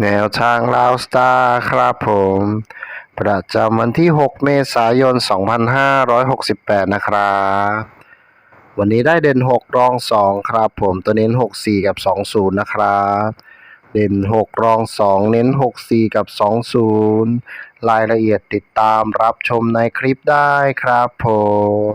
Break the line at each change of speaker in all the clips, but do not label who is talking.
แนวทางลาวสตาร์ครับผม ประจำวันที่ 6 เมษายน 2568 นะครับ วันนี้ได้เด่น 6 รอง 2 ครับผม ตัวเน้น 64 กับ 20 นะครับ เด่น 6 รอง 2 เน้น 64 กับ 20 รายละเอียดติดตามรับชมในคลิปได้ครับผม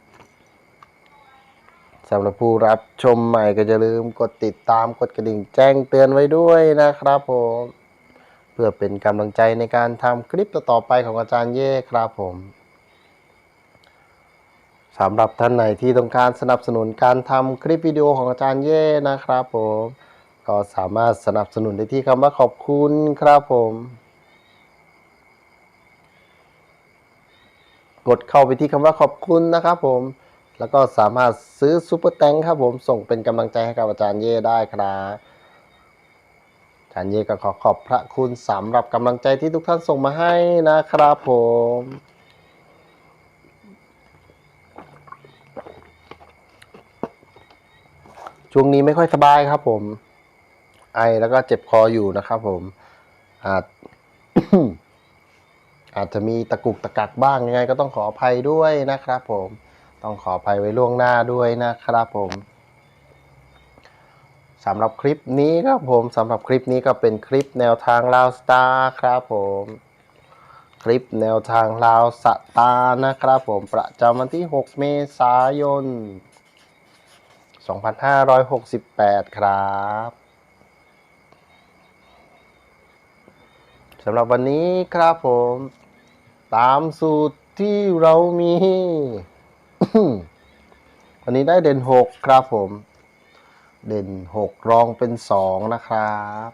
สำหรับผู้รับชมใหม่ก็อย่าลืมกดติดตามกดกระดิ่งแจ้งเตือนไว้ด้วยนะครับผม เพื่อเป็นกำลังใจในการทำคลิปต่อๆไปของอาจารย์เย่ครับผมสำหรับท่านไหนที่ต้องการสนับสนุนการทำคลิปวิดีโอของอาจารย์เย่นะครับผม ก็สามารถสนับสนุนได้ที่คำว่าขอบคุณครับผมกดเข้าไปที่คำว่าขอบคุณนะครับผม แล้วก็สามารถซื้อซูเปอร์แตงครับผมส่งเป็นกำลังใจให้กับอาจารย์เย่ได้ครับอาจารย์เย่ก็ขอขอบพระคุณสำหรับกำลังใจที่ทุกท่านส่งมาให้นะครับผมช่วงนี้ไม่ค่อยสบายครับผม ไอแล้วก็เจ็บคออยู่นะครับผมอาจอาจจะมีตะกุกตะกักบ้างยังไงก็ต้องขออภัยด้วยนะครับผม ต้องขออภัยไว้ล่วงหน้าด้วยนะครับผมสำหรับคลิปนี้ครับผมสำหรับคลิปนี้ก็เป็นคลิปแนวทางลาวสตาร์ครับผม คลิปแนวทางลาวสตาร์นะครับผมประจำวันที่ 6 เมษายน 2568 ครับสำหรับวันนี้ครับผม ตามสูตรที่เรามี วันนี้ได้เด่นหกครับผม เด่นหกรองเป็นสองนะครับ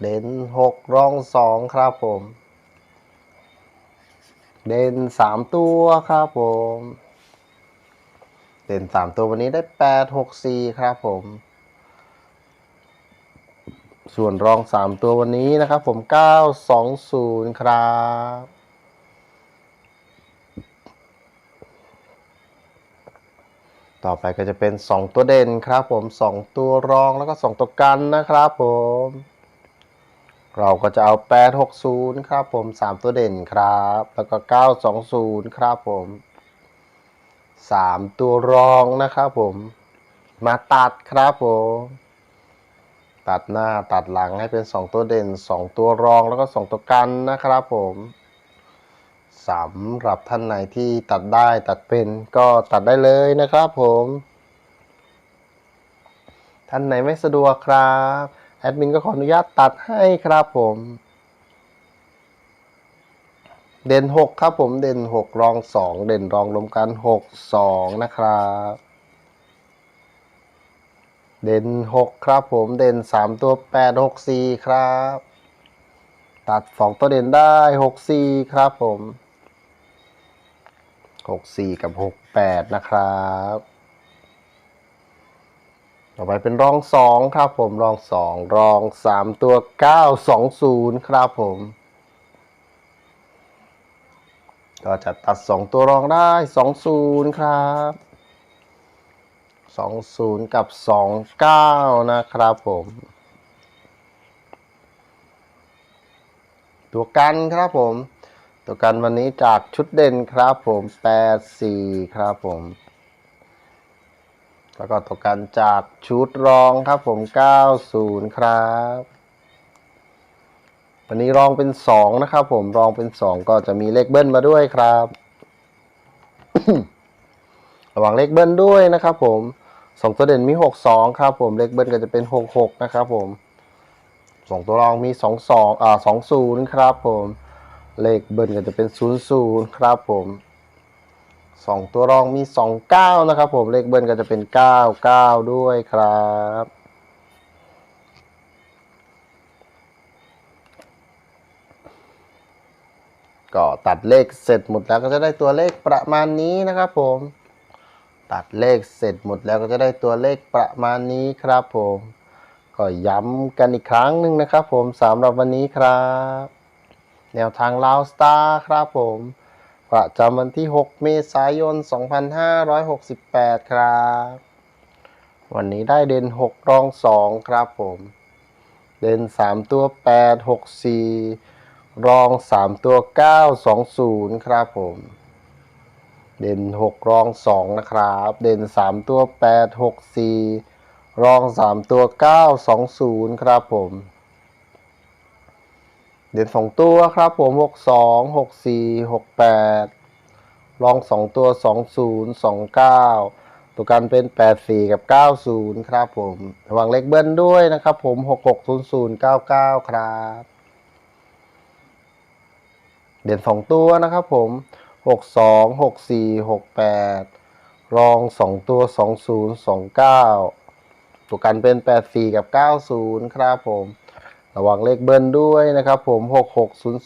เด่นหกรองสองครับผม เด่นสามตัวครับผม เด่นสามตัววันนี้ได้แปดหกสี่ครับผมส่วนรองสามตัววันนี้นะครับผมเก้าสองศูนย์ครับ ต่อไปก็จะเป็น 2 ตัวเด่นครับผม 2 ตัวรองแล้วก็ 2 ตัวกันนะครับผม เราก็จะเอา 860 ครับผม 3 ตัวเด่นครับ แล้วก็ 920 ครับผม 3 ตัวรองนะครับผม มาตัดครับผม ตัดหน้าตัดหลังให้เป็น 2 ตัวเด่น 2 ตัวรองแล้วก็ 2 ตัวกันนะครับผม สำหรับท่านไหนที่ตัดได้ตัดเป็นก็ตัดได้เลยนะครับผม ท่านไหนไม่สะดวกครับแอดมินก็ขออนุญาตตัดให้ครับผม เด่น 6 ครับผมเด่น 6 รอง 2 เด่นรองรวมกัน 6 2 นะครับเด่น 6 ครับผมเด่น 3 ตัว 8 6 4 ครับ ตัด 2 ตัวเด่นได้ 6 4 ครับผม 6 4 กับ 6 8 นะครับ ต่อไปเป็นรอง 2 ครับผมรอง 2 รอง 3 ตัว 9 2 0 ครับผม ก็จะตัด 2 ตัวรองได้ 2 0 ครับ 20 กับ 29 นะครับผม ตัวกันครับผม ตัวกันวันนี้จากชุดเด่นครับผมแปดสี่ครับผม แล้วก็ตัวกันจากชุดรองครับผมเก้าศูนย์ครับ วันนี้รองเป็นสองนะครับผมรองเป็นสองก็จะมีเลขเบิ้ลมาด้วยครับ ระวังเลขเบิ้ลด้วยนะครับผมสองตัวเด่นมีหกสองครับผมเลขเบิ้ลก็จะเป็นหกหกนะครับผมสองตัวรองมีสองสองอ่าสองศูนย์ครับผม เลขเบิ้ลก็จะเป็นศูนย์ศูนย์ครับผมสองตัวรองมีสองเก้านะครับผมเลขเบิ้ลก็จะเป็นเก้าเก้าด้วยครับก็ตัดเลขเสร็จหมดแล้วก็จะได้ตัวเลขประมาณนี้นะครับผม ตัดเลขเสร็จหมดแล้วก็จะได้ตัวเลขประมาณนี้ครับผม ก็ย้ำกันอีกครั้งหนึ่งนะครับผมสำหรับวันนี้ครับ แนวทางลาวสตาร์ครับผม ประจำวันที่ 6 เมษายน 2568 ครับ วันนี้ได้เด่น 6 รอง 2 ครับผม เด่น 3 ตัว 8 6 4 รอง 3 ตัว 9 2 0 ครับผม เด่น 6 รอง 2 นะครับ เด่น 3 ตัว 8 6 4 รอง 3 ตัว 9 2 0 ครับผม เด่นสองตัวครับผมหกสองหกสี่หกแปดลองสองตัวสองศูนย์สองเก้าตัวกันเป็นแปดสี่กับเก้าศูนย์ครับผมระวังเลขเบิ้ลด้วยนะครับผมหกหกศูนย์ศูนย์เก้าเก้าครับ เด่นสองตัวนะครับผมหกสองหกสี่หกแปดรองสองตัวสองศูนย์สองเก้าตัวกันเป็นแปดสี่กับเก้าศูนย์ครับผม ระวังเลขเบิ้ลด้วยนะครับผม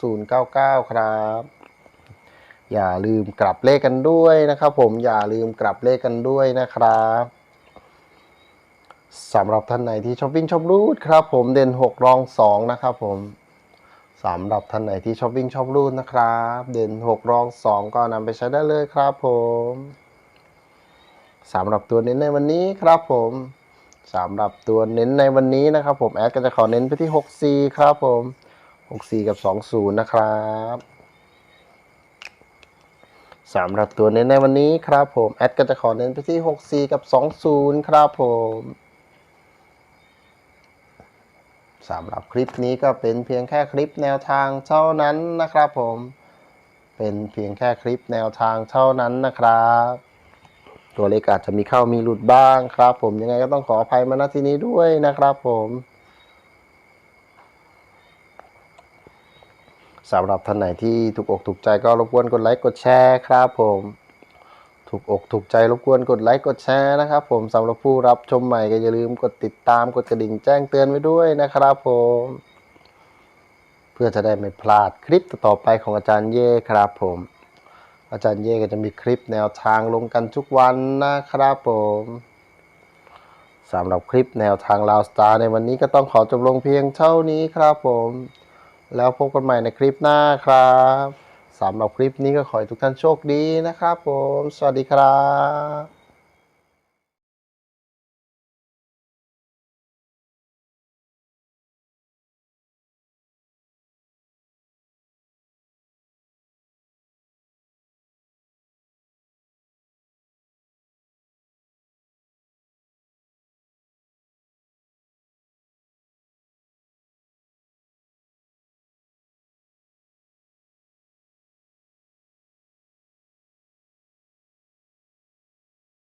660099 ครับ อย่าลืมกลับเลขกันด้วยนะครับผมอย่าลืมกลับเลขกันด้วยนะครับสำหรับท่านไหนที่ชอบวิ่งชอบรูดครับ ผมเด่น 6 รอง 2 นะครับผมสำหรับท่านไหนที่ชอบวิ่งชอบรูดนะครับ เด่น 6 รอง 2 ก็นำไปใช้ได้เลยครับผมสำหรับตัวเน้นในวันนี้ครับผม สำหรับตัวเน้นในวันนี้นะครับผมแอดก็จะขอเน้นไปที่64ครับผม64กับ 20 นะครับสำหรับตัวเน้นในวันนี้ครับผมแอดก็จะขอเน้นไปที่64กับ 20 ครับผมสำหรับคลิปนี้ก็เป็นเพียงแค่คลิปแนวทางเท่านั้นนะครับผม เป็นเพียงแค่คลิปแนวทางเท่านั้นนะครับ ตัวเลขอาจจะมีเข้ามีหลุดบ้างครับ ผมยังไงก็ต้องขออภัยมาณที่นี้ด้วยนะครับผมสำหรับท่านไหนที่ถูกอกถูกใจก็รบกวนกดไลค์กดแชร์ครับผมถูกอกถูกใจรบกวนกดไลค์กดแชร์นะครับผมสำหรับผู้รับชมใหม่ก็อย่าลืมกดติดตามกดกระดิ่งแจ้งเตือนไว้ด้วยนะครับผม เพื่อจะได้ไม่พลาดคลิปต่อไปของอาจารย์เย่ครับผม อาจารย์เย่ก็จะมีคลิปแนวทางลงกันทุกวันนะครับผมสำหรับคลิปแนวทางลาวสตาร์ในวันนี้ก็ต้องขอจบลงเพียงเท่านี้ครับผม แล้วพบกันใหม่ในคลิปหน้าครับสำหรับคลิปนี้ก็ขอให้ทุกท่านโชคดีนะครับผม สวัสดีครับ